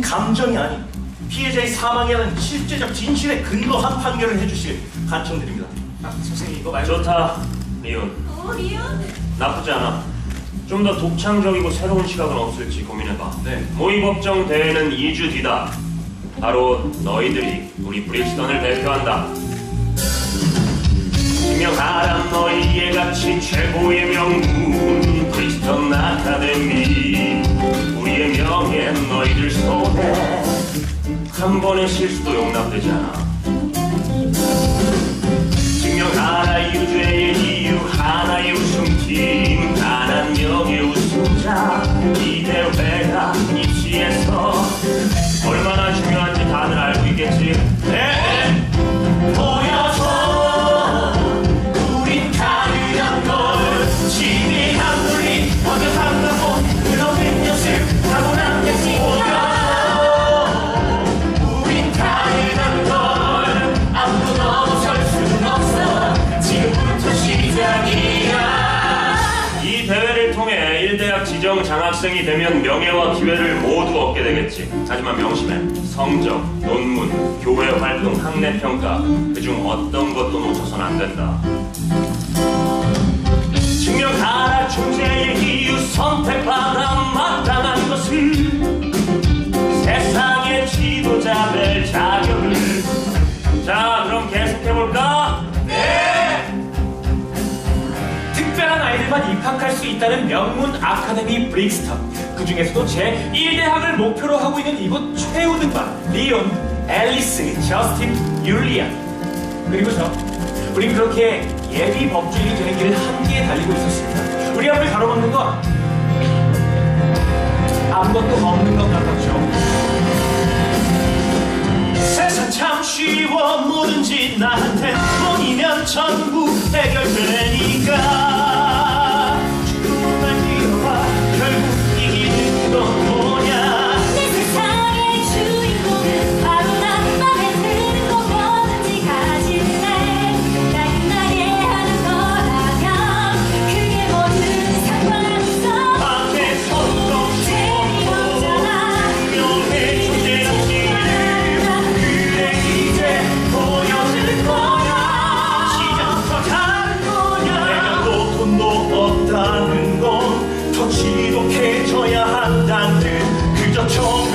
감정이 아닌 피해자의 사망이라는 실제적 진실에 근거한 판결을 해주시길 간청드립니다. 아, 선생님 이거 말고 좋다, 리온. 어, 리온? 나쁘지 않아. 좀 더 독창적이고 새로운 시각은 없을지 고민해봐. 네. 모의법정 대회는 2주 뒤다. 바로 너희들이 우리 브릭스턴을 대표한다. 증명하라 너희의 가치 최 한 번의 실수도 용납되지 않아. 증명하라 유죄의 이유 하나의 우승팀 단한 명의 우승자 이 대회가 입시에서 얼마나 중요한지 다들 알고 있겠지 1대학 지정 장학생이 되면 명예와 기회를 모두 얻게 되겠지. 하지만 명심해. 성적, 논문, 교회 활동, 학내 평가 그중 어떤 것도 놓쳐선 안 된다. 증명하라 존재의 이유 선택받아 입학할 수 있다는 명문 아카데미 브릭스턴 그 중에서도 제 1대학을 목표로 하고 있는 이곳 최우 등반 리온, 앨리스, 저스틴, 율리안. 그리고 저 우린 그렇게 예비 법조인이 되는 길을 함께 달리고 있었습니다. 우리 앞을 가로막는 건 아무것도 없는 것 같았죠. 세상 참 쉬워 뭐든지 나한테 돈이면 전부 해결되니 told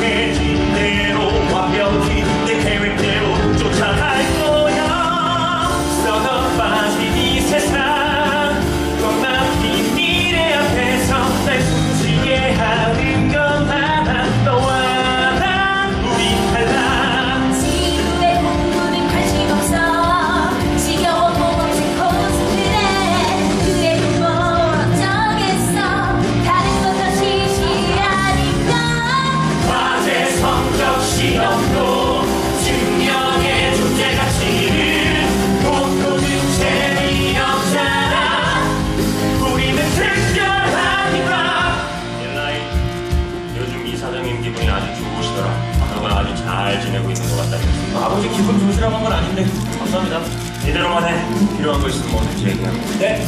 감사합니다. 이대로만 해. 필요한 거 있으면 뭐든지 얘기합니다. 네.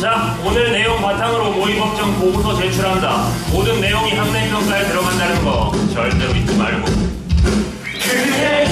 자, 오늘 내용 바탕으로 모의법정 보고서 제출한다. 모든 내용이 학내평가에 들어간다는 거 절대로 잊지 말고. 그래.